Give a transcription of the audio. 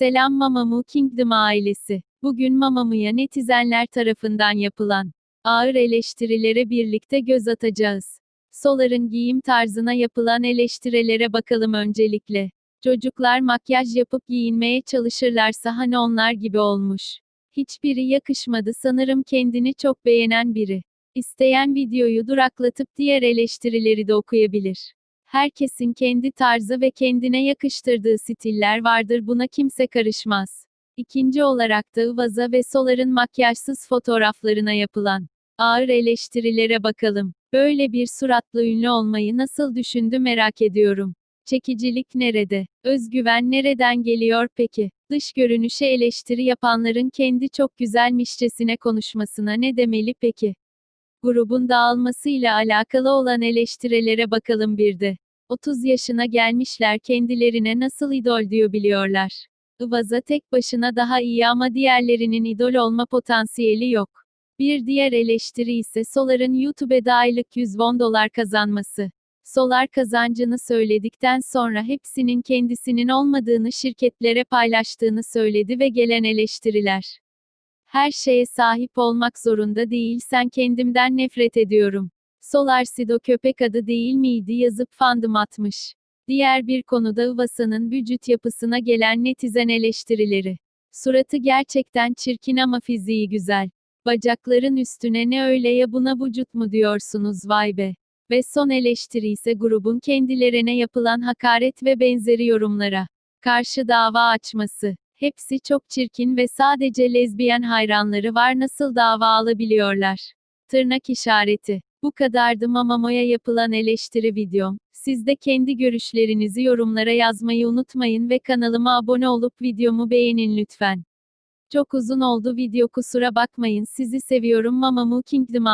Selam Mamamoo Kingdom ailesi. Bugün Mamamu'ya netizenler tarafından yapılan ağır eleştirilere birlikte göz atacağız. Solar'ın giyim tarzına yapılan eleştirilere bakalım öncelikle. Çocuklar makyaj yapıp giyinmeye çalışırlarsa hani onlar gibi olmuş. Hiçbiri yakışmadı sanırım kendini çok beğenen biri. İsteyen videoyu duraklatıp diğer eleştirileri de okuyabilir. Herkesin kendi tarzı ve kendine yakıştırdığı stiller vardır buna kimse karışmaz. İkinci olarak da Ivaz'a ve Solar'ın makyajsız fotoğraflarına yapılan ağır eleştirilere bakalım. Böyle bir suratlı ünlü olmayı nasıl düşündü merak ediyorum. Çekicilik nerede? Özgüven nereden geliyor peki? Dış görünüşe eleştiri yapanların kendi çok güzelmişçesine konuşmasına ne demeli peki? Grubun dağılmasıyla alakalı olan eleştirilere bakalım bir de. 30 yaşına gelmişler kendilerine nasıl idol diyor biliyorlar. Ivaz'a tek başına daha iyi ama diğerlerinin idol olma potansiyeli yok. Bir diğer eleştiri ise Solar'ın YouTube'da aylık 100 won dolar kazanması. Solar kazancını söyledikten sonra hepsinin kendisinin olmadığını şirketlere paylaştığını söyledi ve gelen eleştiriler. Her şeye sahip olmak zorunda değilsen kendimden nefret ediyorum. Solar Sido köpek adı değil miydi yazıp fandım atmış. Diğer bir konuda Ivasa'nın vücut yapısına gelen netizen eleştirileri. Suratı gerçekten çirkin ama fiziği güzel. Bacakların üstüne ne öyle ya buna vücut mu diyorsunuz vay be. Ve son eleştiri ise grubun kendilerine yapılan hakaret ve benzeri yorumlara karşı dava açması. Hepsi çok çirkin ve sadece lezbiyen hayranları var nasıl dava alabiliyorlar? Tırnak işareti. Bu kadardı Mamamo'ya yapılan eleştiri videom. Siz de kendi görüşlerinizi yorumlara yazmayı unutmayın ve kanalıma abone olup videomu beğenin lütfen. Çok uzun oldu video kusura bakmayın sizi seviyorum Mamamoo Kingdom